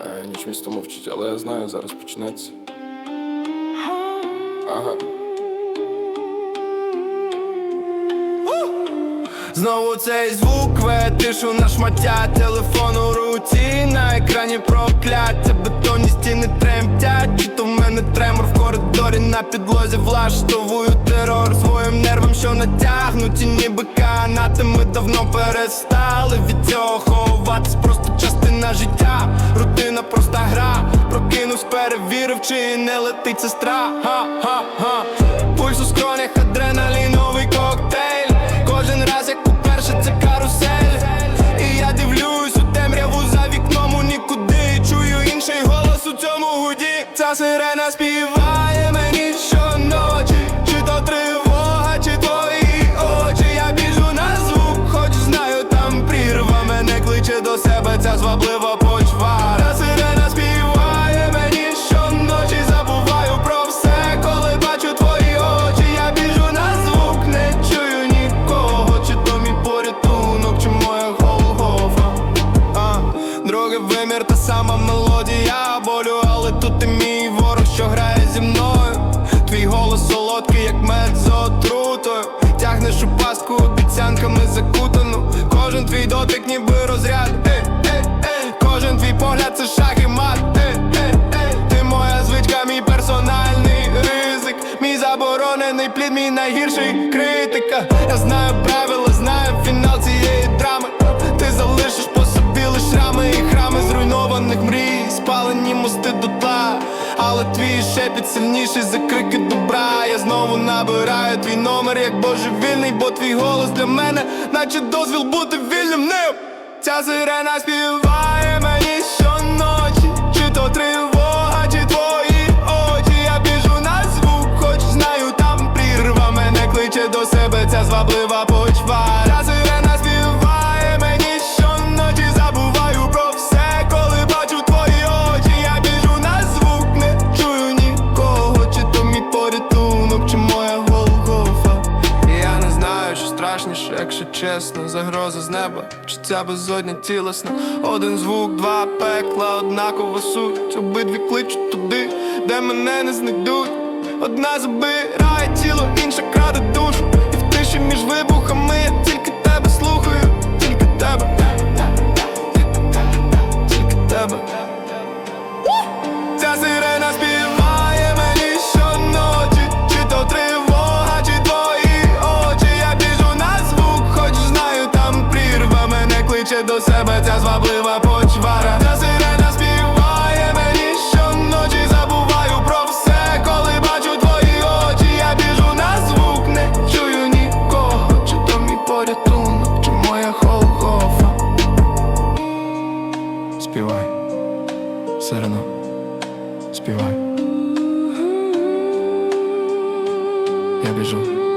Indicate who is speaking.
Speaker 1: Е, Ніч місто мовчить, але я знаю, зараз почнеться. Ага.
Speaker 2: Знову цей звук веде тишу на шмаття Телефон у руці, на екрані прокляття Бетонні стіни тремтять Чи то в мене тремор в коридорі на підлозі Влаштовую терор своїм нервам, що натягнуті, ніби канати Ми давно перестали від цього ховатись Просто частина життя, рутина проста гра. Прокинувсь, перевірив, чи не летить сестра. Ха-ха-ха Пульс у скронях, адреналіновий коктейль. Кожен раз, як уперше, це карусель. І я дивлюсь у темряву за вікном у нікуди. Чую інший голос у цьому гуді. Ця сирена співає мені щоночі. Чи то тривога, чи твої очі. Я біжу на звук, хоч знаю, там прірва. Мене кличе до себе ця зваблива і мій ворог, що грає зі мною. Твій голос солодкий, як мед з отрутою. Тягнеш у пастку обіцянками закутану. Кожен твій дотик, ніби розряд. Ей, ей, ей. Кожен твій погляд це шах і мат. Ей, ей, ей. Ти моя звичка, мій персональний ризик. Мій заборонений плід, мій найгірший критика. Я знаю правила, Але твій шепіт сильніший за крики добра. Я знову набираю твій номер як божевільний, бо твій голос для мене, наче дозвіл бути вільним ним. Ця сирена співає мені щоночі, чи то тривога, чи твої очі. Я біжу на звук, хоч знаю, там прірва. Мене кличе до себе ця зваблива почва страшніше, якщо чесно Загроза з неба, чи ця безодня цілесна Один звук, два пекла, однакова суть. Обидві кличуть туди, де мене не знайдуть. Одна забирає тіло, інша краде душу сирено, співай. Я біжу.